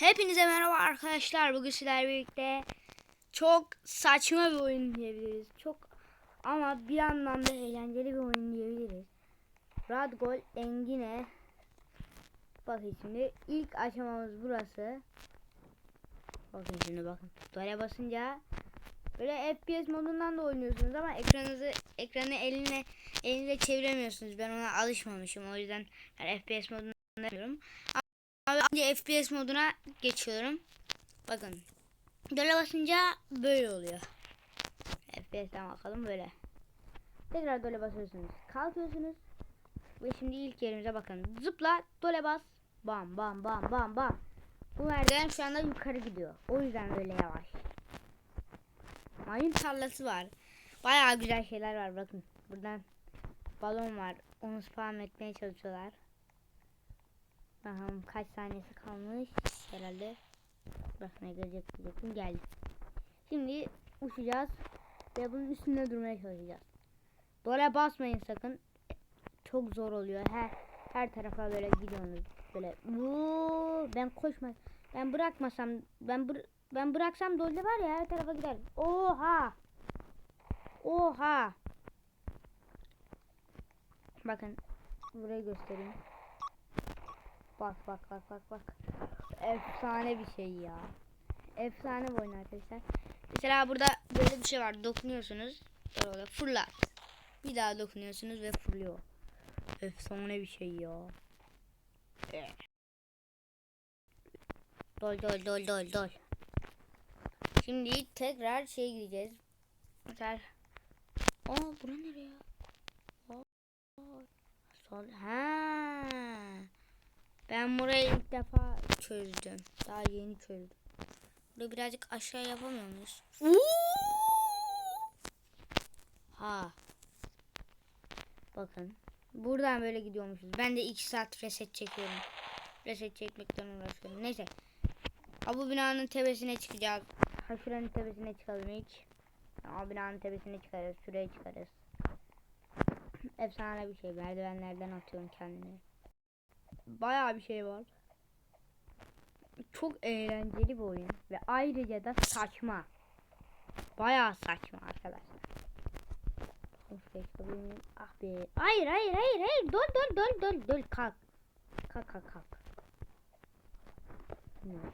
Hepinize merhaba arkadaşlar. Bugün sizlerle birlikte çok saçma bir oyun diyebiliriz. Çok ama bir yandan da eğlenceli bir oyun diyebiliriz. Radgol Engine Bakın şimdi ilk aşamamız burası. Bakın şimdi bakın. Böyle basınca böyle FPS modundan da oynuyorsunuz ama ekranınızı ekranı eline elinize çeviremiyorsunuz. Ben ona alışmamışım. O yüzden ben FPS modunda yapıyorum. Abi önce FPS moduna geçiyorum. Bakın. Böyle basınca böyle oluyor. FPS'ten bakalım böyle. Tekrar dole basıyorsunuz. Kalkıyorsunuz. Ve şimdi ilk yerimize bakın. Zıpla, dole bas. Bam bam bam bam bam. Bu merdiven şu anda yukarı gidiyor. O yüzden böyle yavaş. Mayın tarlası var. Bayağı güzel şeyler var bakın. Buradan balon var. Onu spam etmeye çalışıyorlar. Bakalım kaç saniyesi kalmış herhalde. Bak ne gelecek diyecektim geldi. Şimdi uçacağız ve bunun üstünde durmaya çalışacağız. Dole basmayın sakın. Çok zor oluyor. Her her tarafa böyle gidiyorsunuz. Böyle Vuu, ben koşma. Ben bırakmasam ben bır ben bıraksam dole var ya her tarafa gider. Oha! Oha! Bakın burayı göstereyim. Bak bak bak bak bak. Efsane bir şey ya. Efsane bir oyun arkadaşlar. Mesela burada böyle bir şey var. Dokunuyorsunuz. Böyle fırlat. Bir daha dokunuyorsunuz ve fırlıyor. Efsane bir şey ya. Dol dol dol dol dol. Şimdi tekrar şey gideceğiz. Mesela Aa bura nereye? Sol. Ha. Ben burayı ilk defa çözdüm. Daha yeni çözdüm. Burada birazcık aşağı yapamıyor muyuz? Ha. Bakın. Buradan böyle gidiyormuşuz. Ben de 2 saat reset çekiyorum. Reset çekmekten uğraşıyorum. Neyse. Ha bu binanın tepesine çıkacağız. Ha şuranın tepesine çıkalım ilk. Ha binanın tepesine çıkarız. Şuraya çıkarız. Efsane bir şey. Merdivenlerden atıyorum kendini bayağı bir şey var. Çok eğlenceli bir oyun ve ayrıca da saçma. Bayağı saçma arkadaşlar. Ah be. Hayır hayır hayır hayır. Dol dol dol dol dol kalk. Kalk kalk kalk.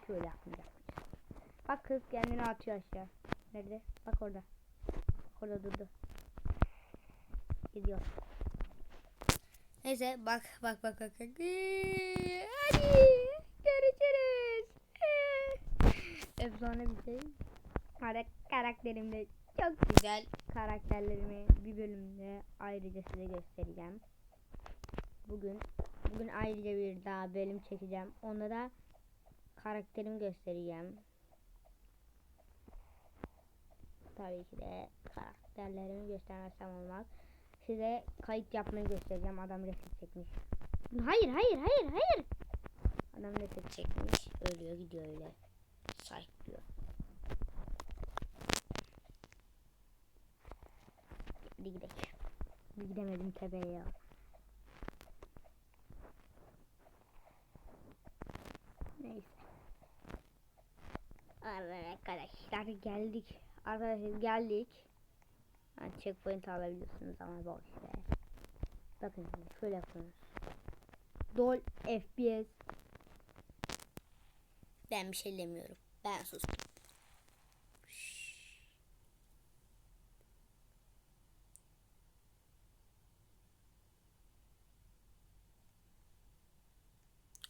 Şöyle yapmayacağım. Bak kız kendini atıyor aşağı. Nerede? Bak orada. Orada durdu. Gidiyor. Neyse bak bak bak bak. bak. Hadi görüşürüz. Efsane bir şey. Karak karakterim de çok güzel. Karakterlerimi bir bölümde ayrıca size göstereceğim. Bugün bugün ayrıca bir daha bölüm çekeceğim. Onda da karakterimi göstereceğim. Tabii ki de karakterlerimi göstermezsem olmaz size kayıt yapmayı göstereceğim. Adam reset çekmiş. Hayır hayır hayır hayır. Adam reset çekmiş. Ölüyor gidiyor öyle. Sayıklıyor. Hadi gidelim. Bir gidemedim tepeye ya. Neyse. Arkadaşlar geldik. Arkadaşlar geldik. Yani checkpoint alabiliyorsunuz ama boş ver. Bakın şöyle yapıyoruz. Dol FPS. Ben bir şey demiyorum. Ben sustum.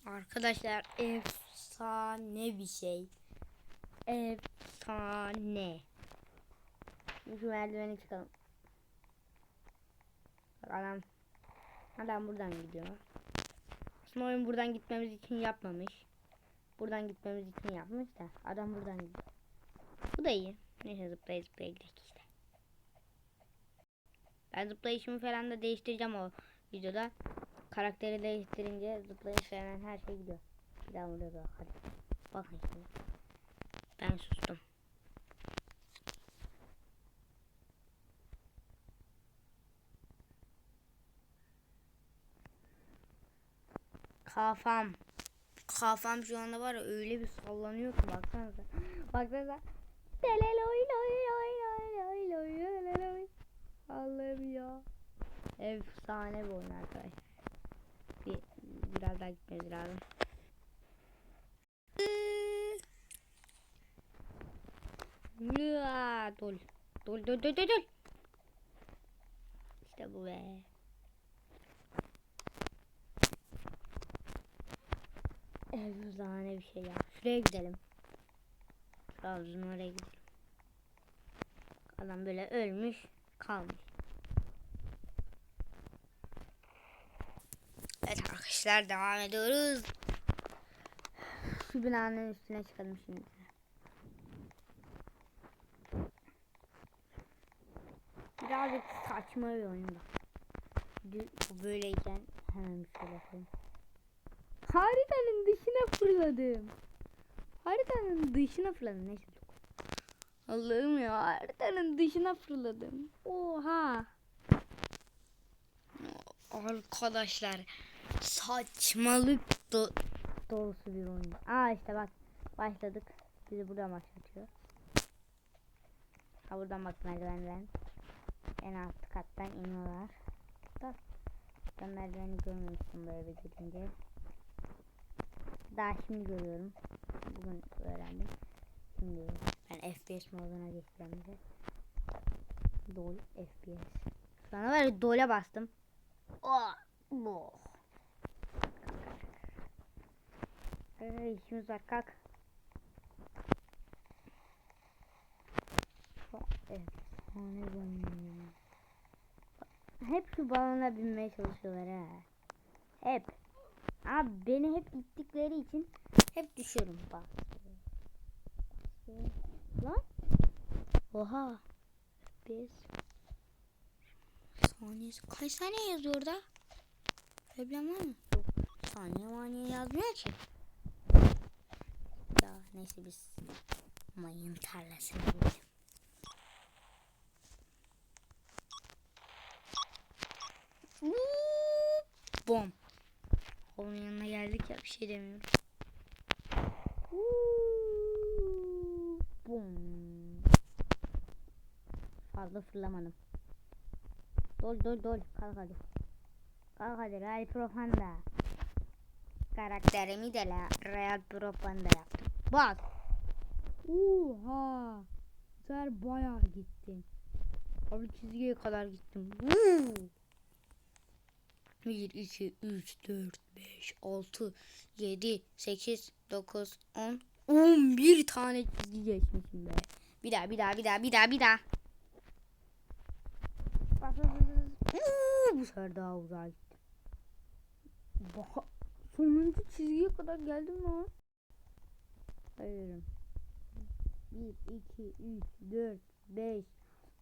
Arkadaşlar efsane bir şey. Efsane. Şu merdiveni çıkalım. Adam adam buradan gidiyor. Aslında oyun buradan gitmemiz için yapmamış. Buradan gitmemiz için yapmış da adam buradan gidiyor. Bu da iyi. Neyse zıplaya zıplaya gidelim işte. Ben zıplayışımı falan da değiştireceğim o videoda. Karakteri değiştirince zıplayış falan her şey gidiyor. Bir daha burada da hadi. Bakın şimdi. Ben sustum. Kafam. Kafam şu anda var ya öyle bir sallanıyor ki baksanıza. Baksanıza. Allah'ım ya. Efsane bir oyun arkadaşlar. Bir, biraz daha gitmemiz lazım. Dol. Dol dol dol dol dol. İşte bu be. Efsane bir şey ya. Şuraya gidelim. Trabzon oraya gidelim. Adam böyle ölmüş kalmış. Evet arkadaşlar devam ediyoruz. Şu binanın üstüne çıkalım şimdi. Birazcık saçma bir oyun bu. Dü- Bu böyleyken hemen bir şey yapayım. Haritanın dışına fırladım. Haritanın dışına fırladım. Neyse. Allah'ım ya haritanın dışına fırladım. Oha. Arkadaşlar saçmalık do dolusu bir oyun. Aa işte bak başladık. Bizi buradan başlatıyor. Ha buradan bak merdivenden. En alt kattan iniyorlar. Da ben merdiveni görmemiştim bu eve gidince. Daha şimdi görüyorum. Bugün öğrendim. Şimdi ben FPS moduna geçeceğim bize. Dol FPS. Sonra var dole bastım. Oh, oh. Ee, işimiz var kalk. Evet. Ne zaman? Hep şu balona binmeye çalışıyorlar ha. Hep. Abi beni hep ittikleri için hep düşüyorum bak. Lan. Oha. Biz. Saniyesi. Kaç saniye yazıyor orada? Problem var mı? Yok. Saniye maniye yazmıyor ki. Ya neyse biz mayın tarlasına gidelim. Vuuu, Bom. Onun yanına geldik ya bir şey demiyorum. Bom. Fazla fırlamadım. Dol dol dol kalk hadi. Kalk hadi Real Profanda. Karakterimi de la Real Profanda yaptım. Bak. Oha. Sen bayağı gittin. Abi çizgiye kadar gittim. Vuu. 1, 2, 3, 4, 5, 6, 7, 8, 9, 10, 11 tane çizgi geçmişim be. Bir daha, bir daha, bir daha, bir daha, bir daha. Uuu, Bu sefer daha uzağa gittim. Bak, sonuncu çizgiye kadar geldim lan. Hayırım. 1, 2, 3, 4, 5,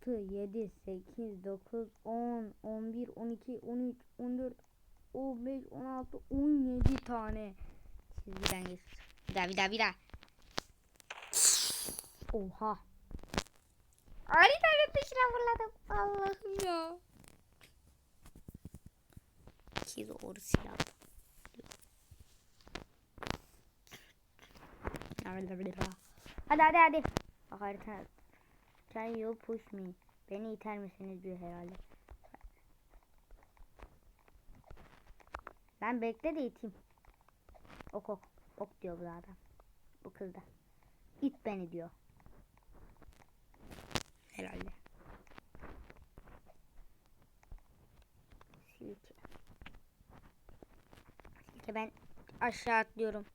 6, 7, 8, 9, 10, 11, 12, 13, 14, 15, 16, 17 tane çizgiden geçtim. Bir daha bir daha bir daha. Oha. Haritanın dışına fırladım. Allah'ım ya. İki doğru silah. Hadi hadi hadi. Bak harita. Can you push me? Beni iter misiniz diyor herhalde. Ben bekle de iteyim. Ok ok. Ok diyor bu adam. Bu kız da. İt beni diyor. Herhalde. Silke. Silke ben aşağı atlıyorum.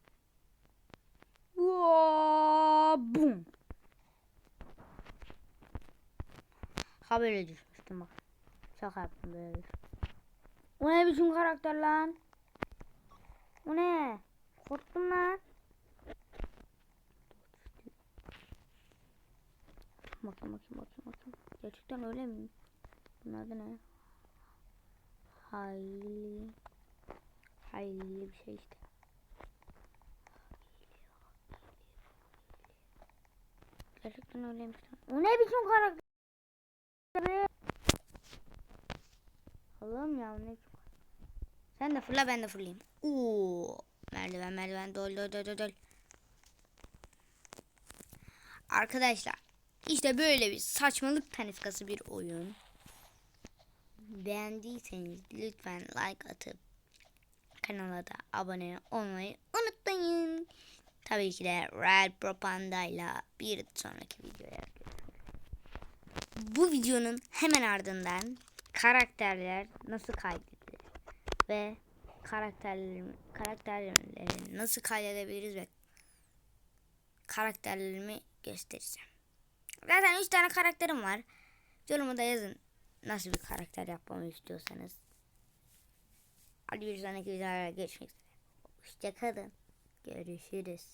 Vaa, Ha böyle düşmüştüm bak. Şaka yaptım böyle. O ne biçim karakter lan? O ne? Korktum lan. Bakın bakın bakın bakın. Gerçekten öyle mi? Bunun adı ne? Hayli. Hayli bir şey işte. Gerçekten öyleymiş lan. O ne biçim karakter? Allah'ım ya ne çok. Sen de fırla ben de fırlayayım. Oo. Merdiven merdiven dol dol dol dol. Arkadaşlar işte böyle bir saçmalık paniskası bir oyun. Beğendiyseniz lütfen like atıp kanala da abone olmayı unutmayın. Tabii ki de Red Propaganda ile bir sonraki videoya. Bu videonun hemen ardından karakterler nasıl kaydedilir ve karakterlerimi, karakterlerimi nasıl kaydedebiliriz ve karakterlerimi göstereceğim. Zaten 3 tane karakterim var. Yoruma da yazın nasıl bir karakter yapmamı istiyorsanız. Hadi bir sonraki videoda görüşmek üzere. Hoşçakalın. Görüşürüz.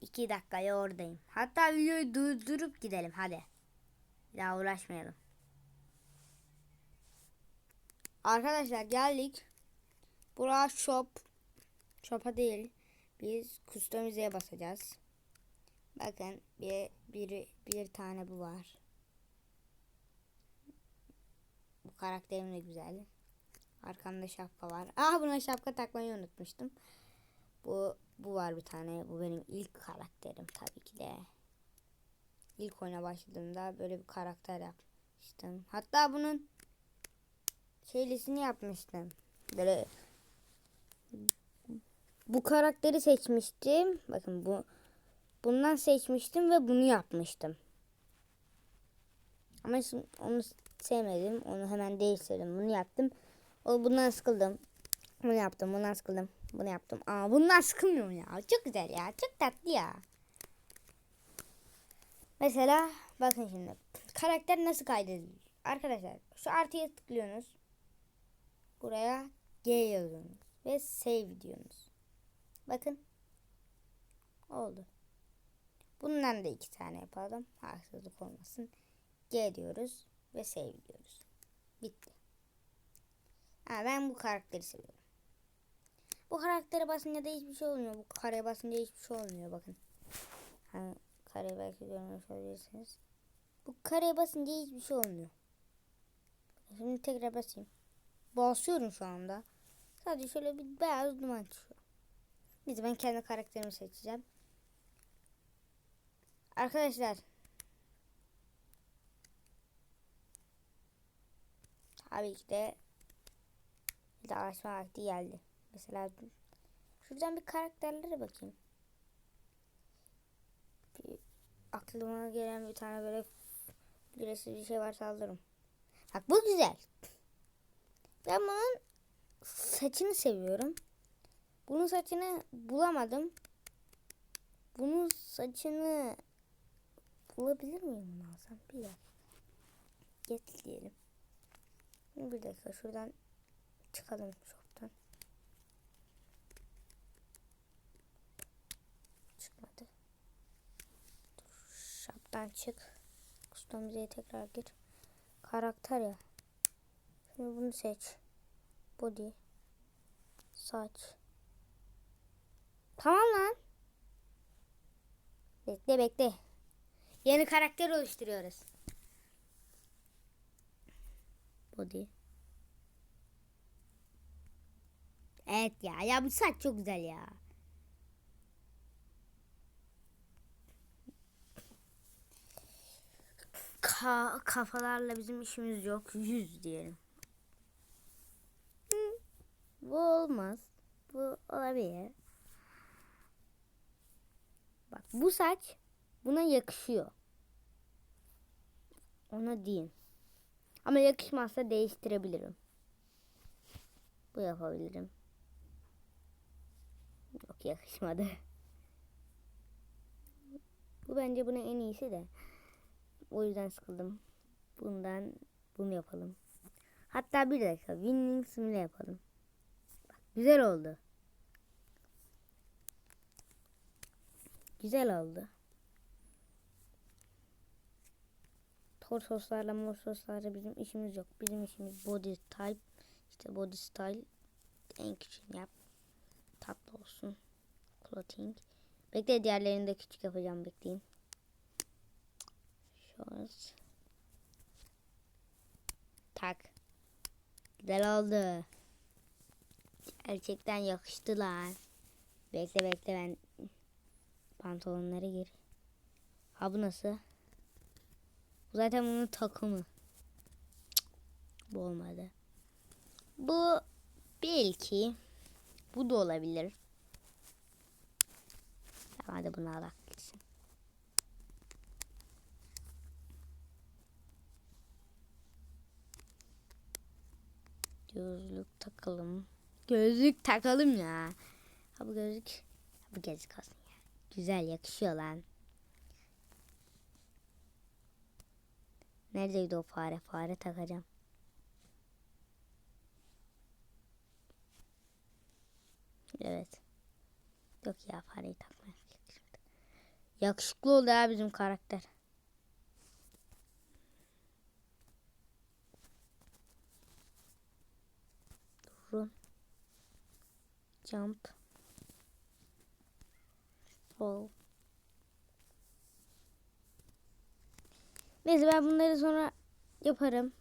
2 dakikaya oradayım. Hatta videoyu durdurup gidelim hadi. Bir daha uğraşmayalım. Arkadaşlar geldik. Bura shop. Shop'a değil. Biz kustomize'ye basacağız. Bakın bir, bir, bir tane bu var. Bu karakterim de güzel. Arkamda şapka var. Ah buna şapka takmayı unutmuştum. Bu bu var bir tane. Bu benim ilk karakterim tabii ki de. İlk oyuna başladığımda böyle bir karakter yapmıştım. Hatta bunun şeylisini yapmıştım. Böyle bu karakteri seçmiştim. Bakın bu bundan seçmiştim ve bunu yapmıştım. Ama şimdi onu sevmedim. Onu hemen değiştirdim. Bunu yaptım. O bundan sıkıldım. Bunu yaptım. Bundan sıkıldım. Bunu yaptım. Aa bundan sıkılmıyorum ya. Çok güzel ya. Çok tatlı ya. Mesela bakın şimdi. Karakter nasıl kaydedilir? Arkadaşlar şu artıya tıklıyorsunuz. Buraya G yazıyorsunuz. Ve save diyorsunuz. Bakın. Oldu. Bundan da iki tane yapalım. Haksızlık olmasın. G diyoruz. Ve save diyoruz. Bitti. Ha, ben bu karakteri seviyorum. Bu karaktere basınca da hiçbir şey olmuyor. Bu kareye basınca hiçbir şey olmuyor. Bakın. Hani kareye belki görmüş olabilirsiniz. Bu kareye basınca hiçbir şey olmuyor. Şimdi tekrar basayım. Basıyorum şu anda. Sadece şöyle bir beyaz duman çıkıyor. Neyse ben kendi karakterimi seçeceğim. Arkadaşlar. Tabii ki de bir de açma vakti geldi. Mesela şuradan bir karakterlere bakayım. Bir aklıma gelen bir tane böyle birisi bir şey varsa alırım. Bak bu güzel. Ben bunun saçını seviyorum. Bunun saçını bulamadım. Bunun saçını bulabilir miyim alsam? Bir dakika. Get diyelim. Bir dakika şuradan çıkalım shop'tan. Çıkmadı. Dur, shop'tan çık. Customize'ye tekrar gir. Karakter ya. Şimdi bunu seç. Body. Saç. Tamam lan. Bekle bekle. Yeni karakter oluşturuyoruz. Body. Evet ya. Ya bu saç çok güzel ya. Ka kafalarla bizim işimiz yok. Yüz diyelim. Bu olmaz. Bu olabilir. Bak bu saç buna yakışıyor. Ona değil. Ama yakışmazsa değiştirebilirim. Bu yapabilirim. Yok yakışmadı. Bu bence buna en iyisi de. O yüzden sıkıldım. Bundan bunu yapalım. Hatta bir dakika winning simile yapalım. Bak, güzel oldu. Güzel oldu. Tor soslarla mor soslarla bizim işimiz yok. Bizim işimiz body type. işte body style. En küçük yap. Tatlı olsun. Clothing. Bekle diğerlerini de küçük yapacağım. Bekleyin. Shorts. Tak. Güzel oldu. Gerçekten yakıştılar. Bekle bekle ben pantolonları gir. Ha bu nasıl? Bu zaten bunun takımı. Cık, Bu olmadı. Bu belki bu da olabilir. Hadi bunu alak Gözlük takalım. Gözlük takalım ya. Ha bu gözlük. Ha bu gözlük olsun ya. Güzel yakışıyor lan. Neredeydi o fare? Fare takacağım. Evet. Yok ya fareyi takmaya. Yakışıklı oldu ya bizim karakter. Jump. Fall. Neyse ben bunları sonra yaparım.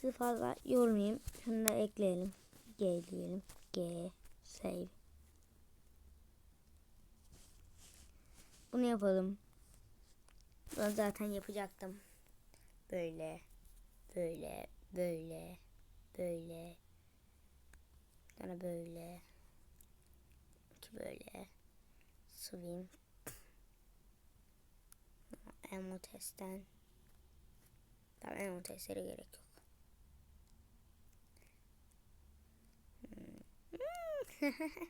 Sizi fazla yormayayım. Da ekleyelim. G diyelim. G. Save. Bunu yapalım. Ben zaten yapacaktım. Böyle. Böyle. Böyle. Böyle. Sonra böyle. İki böyle. Swim. Emo testten. Tamam emo testlere gerek yok. Hmm.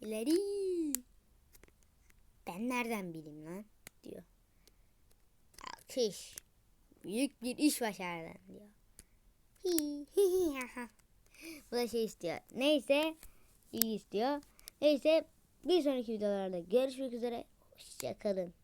İleri. Ben nereden bileyim lan diyor. Alkış. Büyük bir iş başardın diyor. Hi, hi, hi, ha, ha. Bu da şey istiyor. Neyse. iyi istiyor. Neyse. Bir sonraki videolarda görüşmek üzere. Hoşçakalın.